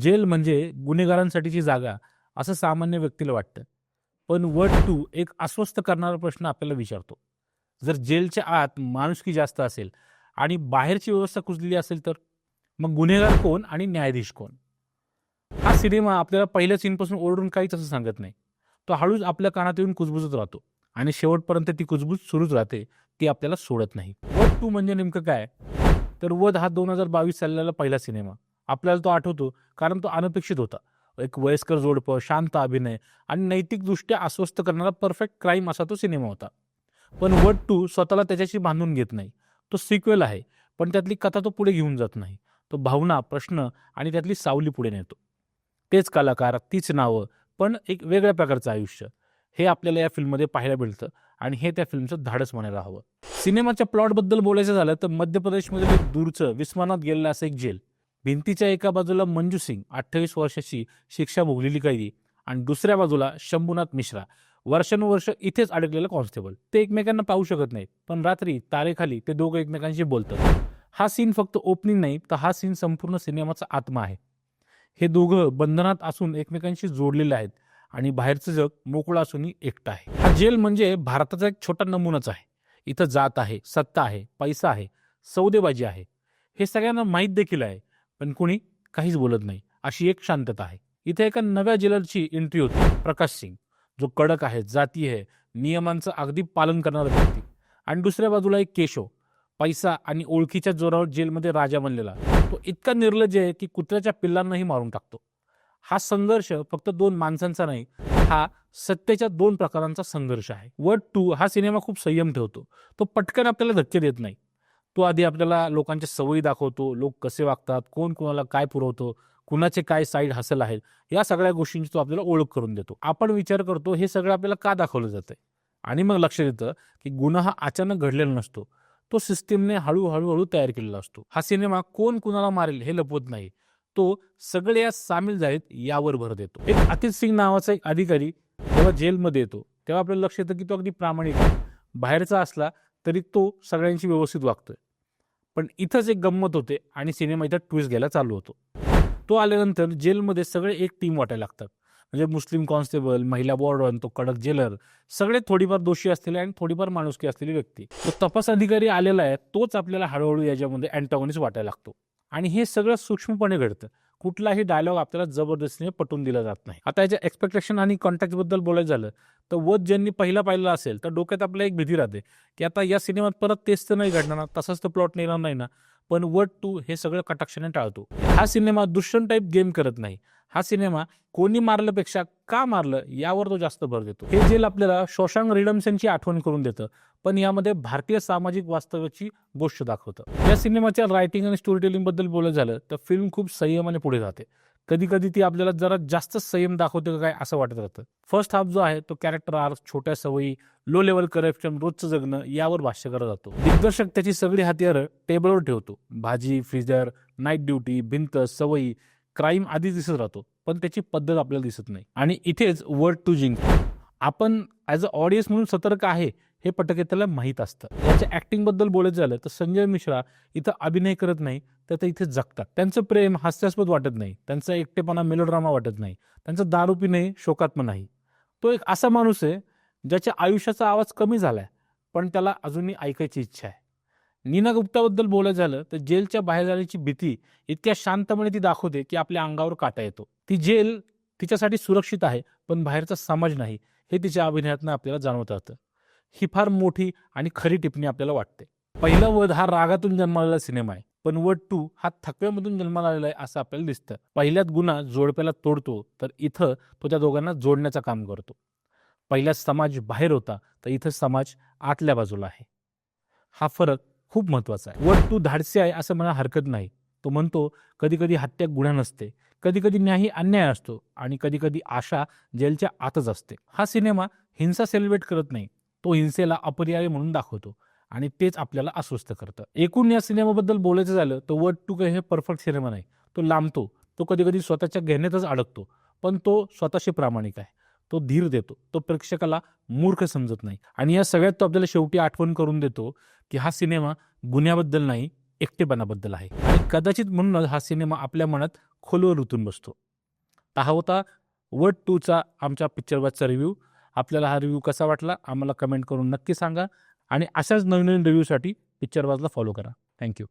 Gel म्हणजे गुन्हेगारांसाठीची जागा असं सामान्य व्यक्तीला वाटतं. पण वर्ड टू एक अस्वस्थ करणारा प्रश्न आपल्याला विचारतो. जर जेलच्या आत माणुसकी जास्त असेल आणि बाहेरची व्यवस्था कुजलेली असेल तर? मग गुन्हेगार कोण आणि न्यायाधीश कोण? हा सिनेमा आपल्याला पहिल्या सीनपासून ओरडून काहीच असं सांगत नाही. तो हळूच आपल्या कानात येऊन कुजबुजत राहतो आणि शेवटपर्यंत ती कुजबूज सुरूच राहते ती आपल्याला सोडत नाही. वध टू म्हणजे नेमकं काय? तर वध हा दोन हजार बावीस चाललेला पहिला सिनेमा. आपल्याला तो आठवतो कारण तो अनपेक्षित होता. एक वयस्कर जोडपं शांत अभिनय आणि नैतिकदृष्ट्या अस्वस्थ करणारा परफेक्ट क्राईम असा तो सिनेमा होता. पण वड टू स्वतःला त्याच्याशी बांधून घेत नाही. तो सिक्वेल आहे पण त्यातली कथा तो पुढे घेऊन जात नाही. तो भावना प्रश्न आणि त्यातली सावली पुढे नेतो. तेच कलाकार तीच नावं पण एक वेगळ्या प्रकारचं आयुष्य. हे आपल्याला या फिल्ममध्ये पाहायला मिळतं आणि हे त्या फिल्मचं धाडस म्हणायला हवं सिनेमाच्या प्लॉटबद्दल बोलायचं झालं तर मध्य प्रदेशमध्ये एक दूरचं विस्मरणात गेलेलं असं एक जेल भिंतीच्या एका बाजूला मंजू सिंग अठ्ठावीस वर्षाची शिक्षा भोगलेली कैदी आणि दुसऱ्या बाजूला शंभूनाथ मिश्रा. वर्षानुवर्ष इथेच अडकलेलं कॉन्स्टेबल. ते एकमेकांना पाहू शकत नाहीत पण रात्री तारेखाली ते दोघं एकमेकांशी बोलतात. हा सीन फक्त ओपनिंग नाही तर हा सीन संपूर्ण सिनेमाचा आत्मा आहे. हे दोघं बंधनात असून एकमेकांशी जोडलेले आहेत आणि बाहेरचं जग मोकळं असूनही एकटं आहे. हा जेल म्हणजे भारताचा एक छोटा नमुनाच आहे. इथं जात आहे सत्ता आहे पैसा आहे सौदेबाजी आहे. हे सगळ्यांना माहीत देखील आहे. पण कुणी काहीच बोलत नाही. अशी एक शांतता आहे. इथे एका नव्या जेलरची एंट्री होती. प्रकाश सिंग. जो कडक आहे जाती आहे नियमांचं अगदी पालन करणारा व्यक्ती. आणि दुसऱ्या बाजूला एक केशव. पैसा आणि ओळखीच्या जोरावर जेलमध्ये राजा बनलेला. तो इतका निर्लज्ज आहे की कुत्र्याच्या पिल्लांनाही मारून टाकतो. हा संघर्ष फक्त दोन माणसांचा नाही हा सत्तेच्या दोन प्रकारांचा संघर्ष आहे. वर्ड टू हा सिनेमा खूप संयम ठेवतो. तो पटकन आपल्याला धक्के देत नाही. तो आधी आपल्याला लोकांच्या सवयी दाखवतो लोक कसे वागतात कोण कोणाला काय पुरवतो कुणाचे काय साईड हसल आहेत या सगळ्या गोष्टींची तो आपल्याला ओळख करून देतो. आपण विचार करतो हे सगळं आपल्याला का दाखवलं जातंय? आणि मग लक्षात येतं की गुन्हा हा अचानक घडलेला नसतो. तो सिस्टीमने हळूहळू हळू तयार केलेला असतो. हा सिनेमा कोण कुणाला मारेल हे लपवत नाही. तो सगळे यात सामील झालेत यावर भर देतो. एक अतित सिंग नावाचा एक अधिकारी जेव्हा जेलमध्ये येतो तेव्हा आपल्याला लक्ष येतं की तो अगदी प्रामाणिक आहे. बाहेरचा असला तरी तो सगळ्यांशी व्यवस्थित वागतोय. पण इथंच एक गंमत होते आणि सिनेमा इथं ट्विस्ट घ्यायला चालू होतो. तो आल्यानंतर जेलमध्ये सगळे एक टीम वाटायला लागतात. म्हणजे मुस्लिम कॉन्स्टेबल महिला वॉर्डन तो कडक जेलर सगळे थोडीफार दोषी असलेले आणि थोडीफार माणुसकी असलेली व्यक्ती. तो तपास अधिकारी आलेला आहे तोच आपल्याला हळूहळू याच्यामध्ये अँटॉगनिस्ट वाटायला लागतो. आणि हे सगळं सूक्ष्मपणे घडतं. कुठलाही डायलॉग आपल्याला जबरदस्तीने पटवून दिला जात नाही. आता याच्या एक्सपेक्टेशन आणि कॉन्टॅक्टबद्दल बोलायचं झालं तर वध ज्यांनी पहिला पाहिला असेल तर डोक्यात आपल्या एक भीती राहते की आता या सिनेमात परत तेच तर नाही घडणार ना तसाच तर प्लॉट नेणार नाही ना. पण वट टू हे सगळं कटाक्षाने टाळतो. हा सिनेमा दुष्यंत टाईप गेम करत नाही. हा सिनेमा कोणी मारल्यापेक्षा का मारलं यावर तो जास्त भर देतो. हे जेल आपल्याला शोशांग रिडम्सनची आठवण करून देतं पण यामध्ये भारतीय सामाजिक वास्तव्याची गोष्ट दाखवतं. या सिनेमाच्या रायटिंग आणि स्टोरी टेलिंगबद्दल झालं तर फिल्म खूप संयमाने पुढे जाते. कधी कधी ती आपल्याला जरा जास्त संयम दाखवते का काय असं वाटत राहतं. फर्स्ट हाफ जो आहे तो कॅरेक्टर आर्क छोट्या सवयी लो लेवल करप्शन रोजचं जगणं यावर भाष्य करत जातो. दिग्दर्शक त्याची सगळी हत्यारं टेबलवर ठेवतो. भाजी फ्रीजर नाईट ड्युटी भिंत सवयी क्राईम आधी दिसत राहतो. पण त्याची पद्धत आपल्याला दिसत नाही. आणि इथेच वर्ड टू जिंक आपण ॲज अ ऑडियन्स म्हणून सतर्क आहे. हे पटकथेला माहीत असतं. याच्या ऍक्टिंगबद्दल झालं तर संजय मिश्रा इथं अभिनय करत नाही तर ते इथे जगतात. त्यांचं प्रेम हास्यास्पद वाटत नाही. त्यांचा एकटेपणा मेलोड्रामा वाटत नाही. त्यांचा दारू पिणे शोकात्म नाही. तो एक असा माणूस आहे ज्याच्या आयुष्याचा आवाज कमी झालाय पण त्याला अजूनही ऐकायची इच्छा आहे. नीना गुप्ताबद्दल बोलायचं झालं तर जेलच्या बाहेर जाण्याची भीती इतक्या शांतपणे ती दाखवते की आपल्या अंगावर काटा येतो. ती जेल तिच्यासाठी सुरक्षित आहे पण बाहेरचा समाज नाही. हे तिच्या अभिनयातनं आपल्याला जाणवत राहतं ही फार मोठी आणि खरी टिप्पणी आपल्याला वाटते. पहिला वध हा रागातून जन्मालेला सिनेमा आहे पण वट टू हा थकव्यामधून जन्माला आलेला आहे असं आपल्याला दिसतं. पहिल्यात गुन्हा जोडप्याला तोडतो तर इथं तो त्या दोघांना जोडण्याचं काम करतो. पहिल्यात समाज बाहेर होता तर इथं समाज आतल्या बाजूला आहे. हा फरक खूप महत्त्वाचा आहे. वट टू धाडसी आहे असं मला हरकत नाही. तो म्हणतो कधी कधी हत्या गुन्हा नसते कधी कधी न्यायी अन्याय असतो आणि कधी कधी आशा जेलच्या आतच असते. हा सिनेमा हिंसा सेलिब्रेट करत नाही तो हिंसेला अपरिहार्य म्हणून दाखवतो आणि तेच आपल्याला अस्वस्थ करतं. एकूण या सिनेमाबद्दल बोलायचं झालं तर वट टू हे परफेक्ट सिनेमा नाही. तो लांबतो तो कधी कधी स्वतःच्या घेण्यातच अडकतो पण तो स्वतःशी प्रामाणिक आहे. तो धीर देतो तो प्रेक्षकाला मूर्ख समजत नाही. आणि या सगळ्यात तो आपल्याला शेवटी आठवण करून देतो की हा सिनेमा गुन्ह्याबद्दल नाही एकटेपणाबद्दल आहे. आणि कदाचित म्हणूनच हा सिनेमा आपल्या मनात खोलवर उतरून बसतो. हा होता वट टूचा आमच्या पिक्चरबाजचा रिव्ह्यू आपल्याला हा रिव्ह्यू कसा वाटला आम्हाला कमेंट करून नक्की सांगा आणि अशाच नवीन नवीन रिव्ह्यूसाठी पिक्चरबाजला फॉलो करा. थँक्यू